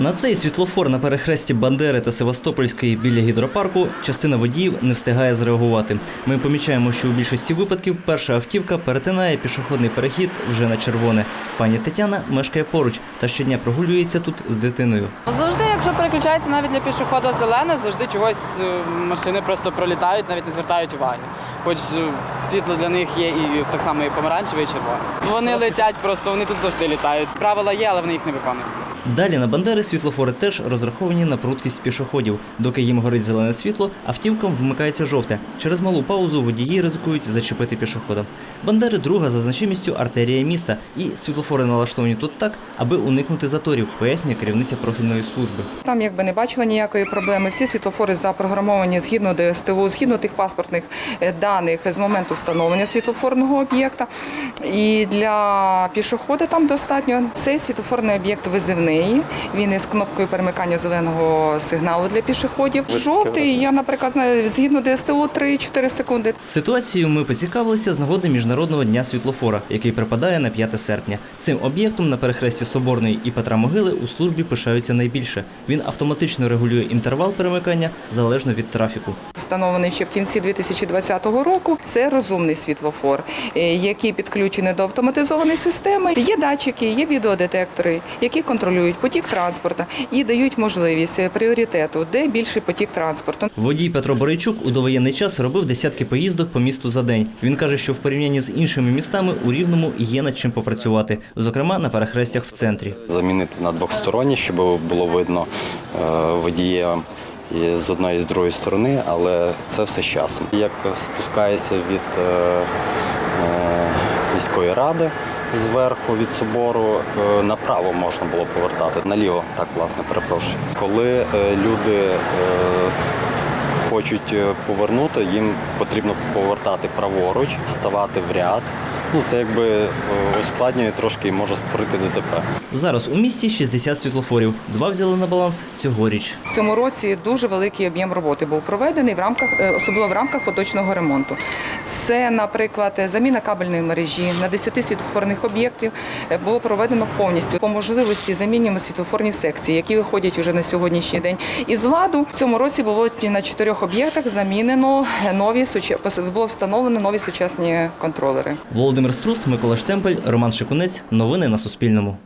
На цей світлофор на перехресті Бандери та Севастопольської біля гідропарку частина водіїв не встигає зреагувати. Ми помічаємо, що у більшості випадків перша автівка перетинає пішохідний перехід вже на червоне. Пані Тетяна мешкає поруч та щодня прогулюється тут з дитиною. Завжди, якщо переключається навіть для пішохода зелене, завжди чогось е, машини просто пролітають, навіть не звертають уваги. Хоч е, світло для них є і так само і помаранчеве, і червоне. Вони летять, просто вони тут завжди літають. Правила є, але вони їх не виконують. Далі на Бандери світлофори теж розраховані на прудкість пішоходів. Доки їм горить зелене світло, автівкам вмикається жовте. Через малу паузу водії ризикують зачепити пішохода. Бандери друга за значимістю артерія міста, і світлофори налаштовані тут так, аби уникнути заторів, пояснює керівниця профільної служби. Там якби не бачила ніякої проблеми. Всі світлофори запрограмовані згідно ДСТУ, згідно тих паспортних е, даних з моменту встановлення світлофорного об'єкта. І для пішохода там достатньо. Цей світлофорний об'єкт визивний. Він із кнопкою перемикання зеленого сигналу для пішоходів. Жовтий, я, наприклад, знаю, згідно ДСТУ 3-4 секунди. Ситуацією ми поцікавилися з нагоди Міжнародного дня світлофора, який припадає на 5 серпня. Цим об'єктом на перехресті Соборної і Петра Могили у службі пишаються найбільше. Він автоматично регулює інтервал перемикання залежно від трафіку. Встановлений ще в кінці 2020 року. Це розумний світлофор, е, який підключений до автоматизованої системи. Є датчики, є відеодетектори, які контролюють потік транспорту і дають можливість е, пріоритету, де більший потік транспорту. Водій Петро Борейчук у довоєнний час робив десятки поїздок по місту за день. Він каже, що в порівнянні з іншими містами у Рівному є над чим попрацювати, зокрема на перехрестях в центрі. замінити на двохсторонні, щоб було видно е, водія і з одної і з другої сторони, але це все з часом. Як спускаєшся від е, е, міської ради зверху від собору, е, направо можна було повертати, наліво, так власне, перепрошую. Коли е, люди е, хочуть повернути, їм потрібно повертати праворуч, ставати в ряд. Ну, це якби ускладнює трошки і може створити ДТП. Зараз у місті 60 світлофорів. Два взяли на баланс цьогоріч. В цьому році дуже великий об'єм роботи був проведений в рамках, особливо в рамках поточного ремонту. Це, наприклад, заміна кабельної мережі на 10 світлофорних об'єктів е, було проведено повністю. По можливості замінюємо світлофорні секції, які виходять уже на сьогоднішній день. Із ладу в цьому році було на чотирьох об'єктах замінено нові було встановлено нові сучасні контролери. Володимир Струс, Микола Штемпель, Роман Шикунець. Новини на Суспільному.